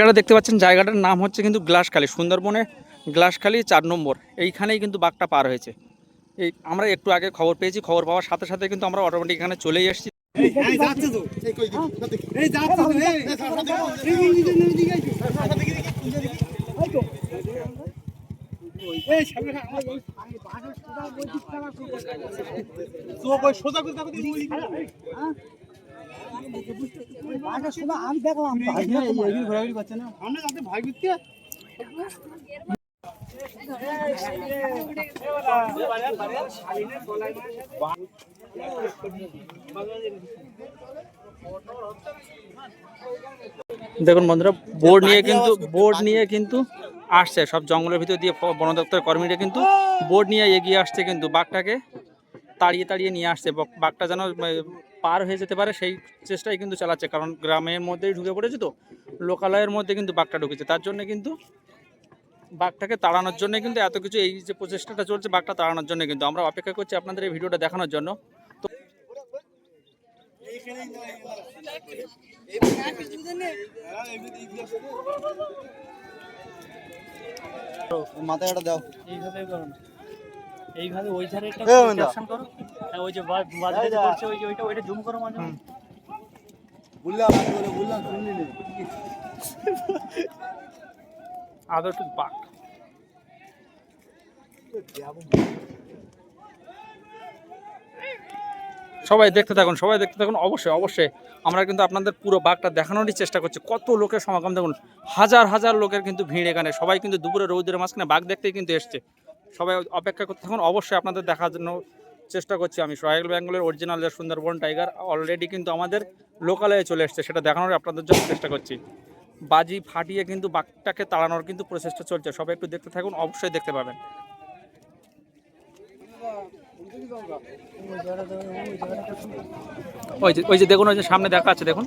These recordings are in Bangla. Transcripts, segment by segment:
জায়গাটা দেখতে পাচ্ছেন জায়গাটার নাম হচ্ছে কিন্তু গ্লাসখালি সুন্দরবনে গ্লাসখালি চার নম্বর এইখানেই কিন্তু বাঘটা পার হয়েছে এই আমরা একটু আগে খবর পেয়েছি খবর পাওয়ার সাথে সাথে কিন্তু আমরা অটোমেটিক এখানে চলেই এসেছি সোজা করে দেখুন বন্ধুরা, বোর্ড নিয়ে কিন্তু, বোর্ড নিয়ে কিন্তু আসছে। সব জঙ্গলের ভিতর দিয়ে বন দপ্তরের কর্মীরা কিন্তু বোর্ড নিয়ে এগিয়ে আসছে কিন্তু বাঘটাকে। তাড়িয়ে তাড়িয়ে নিয়ে আসছে। বাঘটা যেন পার হয়ে যেতে পারে সেই চেষ্টাই কিন্তু চালাচ্ছে। কারণ গ্রামের মধ্যেই ঢুকে পড়েছে তো লোকালয়ের মধ্যে কিন্তু বাঘটা ঢুকেছে। তার জন্য কিন্তু বাঘটাকে তাড়ানোর জন্য কিন্তু এত কিছু এই যে প্রচেষ্টাটা চলছে বাঘটা তাড়ানোর জন্য কিন্তু। আমরা অপেক্ষা করছি আপনাদের এই ভিডিওটা দেখানোর জন্য। মাথায় একটা দাও। এইভাবে করো এইভাবে ওই ধারে একটা। ক্যাপশন করো। হ্যাঁ, ওই যে বা- বাজারে যে করছে ওই যে ওইটা ওইটা জুম করো মাঝে মাঝে। বললাম বললাম শুনলি না। আদৌ একটু বাঘ সবাই দেখতে থাকুন সবাই দেখতে থাকুন। অবশ্যই অবশ্যই। আমরা কিন্তু আপনাদের পুরো বাঘটা দেখানোরই চেষ্টা করছি। কত লোকের সমাগম দেখুন। হাজার হাজার লোকের কিন্তু ভিড় এখানে। সবাই কিন্তু দুপুরে রৌদের মাঝখানে বাঘ দেখতেই কিন্তু এসছে। সবাই অপেক্ষা করতে থাকুন। অবশ্যই আপনাদের দেখার জন্য চেষ্টা করছি আমি। রয়্যাল বেঙ্গলের অরিজিনাল যে সুন্দরবন টাইগার অলরেডি কিন্তু আমাদের লোকালয়ে চলে এসছে, সেটা দেখানোর আপনাদের জন্য চেষ্টা করছি। বাজি ফাটিয়ে কিন্তু বাঘটাকে তাড়ানোর কিন্তু প্রচেষ্টা চলছে, সবাই একটু দেখতে থাকুন, অবশ্যই দেখতে পাবেন। ওই যে ওই যে দেখুন, ওই যে সামনে দেখা আছে দেখুন।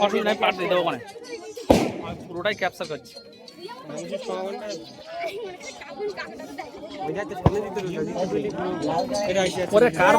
অসুবিধা পাঠ দিয়ে দেবো ওখানে পুরোটাই ক্যাপচার করছি ওরে কার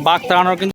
বাঘ তাড়ানোর কিন্তু